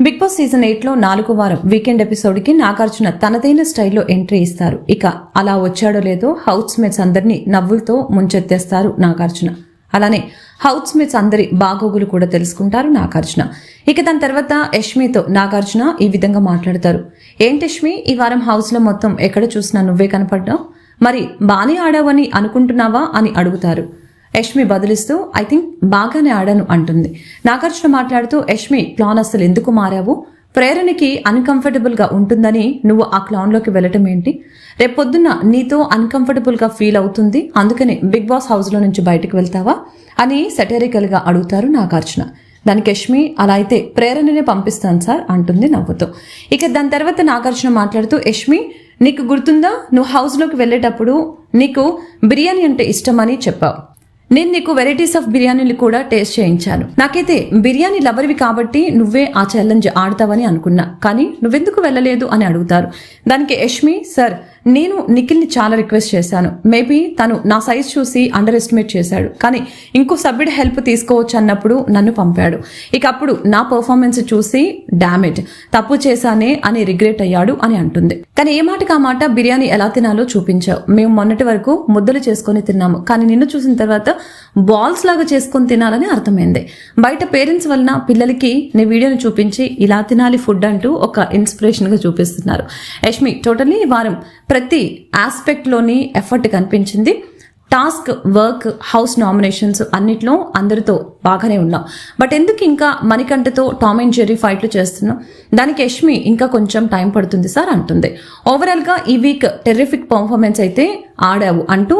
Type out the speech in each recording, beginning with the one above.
Big boss season ఎయిట్లో నాలుగు వారం వీకెండ్ ఎపిసోడ్కి నాగార్జున తనదైన స్టైల్లో ఎంట్రీ ఇస్తారు. ఇక అలా వచ్చాడో లేదో హౌస్ మేట్స్ అందరినీ నవ్వులతో ముంచెత్తేస్తారు నాగార్జున. అలానే హౌస్ మేట్స్ అందరి బాగోగులు కూడా తెలుసుకుంటారు నాగార్జున. ఇక దాని తర్వాత యష్మితో నాగార్జున ఈ విధంగా మాట్లాడతారు. ఏంటి యష్మి ఈ వారం హౌస్లో మొత్తం ఎక్కడ చూసినా నువ్వే కనపడ్డావు? మరి బానే ఆడావని అనుకుంటున్నావా? అని అడుగుతారు. యష్మి బదిలిస్తూ ఐ థింక్ బాగానే ఆడాను అంటుంది. నాగార్జున మాట్లాడుతూ యష్మి క్లాన్ అసలు ఎందుకు మారావు? ప్రేరణకి అన్కంఫర్టబుల్గా ఉంటుందని నువ్వు ఆ క్లాన్లోకి వెళ్ళటం ఏంటి? రేపొద్దున్న నీతో అన్కంఫర్టబుల్గా ఫీల్ అవుతుంది అందుకని బిగ్ బాస్ హౌస్లో నుంచి బయటకు వెళ్తావా? అని సెటరికల్గా అడుగుతారు నాగార్జున. దానికి యష్మి అలా అయితే ప్రేరణనే పంపిస్తాను సార్ అంటుంది నవ్వుతూ. ఇక దాని తర్వాత నాగార్జున మాట్లాడుతూ యష్మి నీకు గుర్తుందా? నువ్వు హౌస్లోకి వెళ్ళేటప్పుడు నీకు బిర్యానీ అంటే ఇష్టమని చెప్పావు. నేను నీకు వెరైటీస్ ఆఫ్ బిర్యానీలు కూడా టేస్ట్ చేయించాను. నాకైతే బిర్యానీ లవర్వి కాబట్టి నువ్వే ఆ ఛాలెంజ్ ఆడతావని అనుకున్నా. కానీ నువ్వెందుకు వెళ్ళలేదు అని అడుగుతారు. దానికి యష్మి సార్ నేను నిఖిల్ని చాలా రిక్వెస్ట్ చేశాను. మేబీ తను నా సైజ్ చూసి అండర్ ఎస్టిమేట్ చేశాడు. కానీ ఇంకో సభ్యుడి హెల్ప్ తీసుకోవచ్చు అన్నప్పుడు నన్ను పంపాడు. ఇక అప్పుడు నా పర్ఫార్మెన్స్ చూసి డామేజ్ తప్పు చేశానే అని రిగ్రెట్ అయ్యాడు అని అంటుంది. కానీ ఏ మాటకి ఆ మాట బిర్యానీ ఎలా తినాలో చూపించావు. మేము మొన్నటి వరకు ముద్దలు చేసుకొని తిన్నాము. కానీ నిన్ను చూసిన తర్వాత బాల్స్ లాగా చేసుకొని తినాలని అర్థమైంది. బయట పేరెంట్స్ వలన పిల్లలకి నీ వీడియోని చూపించి ఇలా తినాలి ఫుడ్ అంటూ ఒక ఇన్స్పిరేషన్గా చూపిస్తున్నారు. యష్మి టోటల్లీ వారం ప్రతి ఆస్పెక్ట్లోని ఎఫర్ట్ కనిపించింది. టాస్క్ వర్క్ హౌస్ నామినేషన్స్ అన్నిట్లో అందరితో బాగానే ఉన్నాం. బట్ ఎందుకు ఇంకా మణికంఠతో టామ్ అండ్ జెర్రీ ఫైట్లు చేస్తున్నాం? దానికి యష్మి ఇంకా కొంచెం టైం పడుతుంది సార్ అంటుంది. ఓవరాల్గా ఈ వీక్ టెర్రిఫిక్ పర్ఫార్మెన్స్ అయితే ఆడావు అంటూ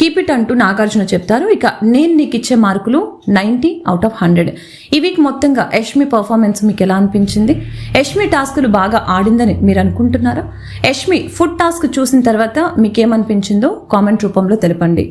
కీప్ ఇట్ అంటూ నాగార్జున చెప్తారు. ఇక నేను నీకు ఇచ్చే మార్కులు నైంటీ అవుట్ ఆఫ్ హండ్రెడ్ ఈ వీక్ మొత్తంగా యష్మి పర్ఫార్మెన్స్ మీకు ఎలా అనిపించింది? యష్మి టాస్కులు బాగా ఆడిందని మీరు అనుకుంటున్నారా? యష్మి ఫుడ్ టాస్క్ చూసిన తర్వాత మీకేమనిపించిందో కామెంట్ రూపంలో తెలపండి.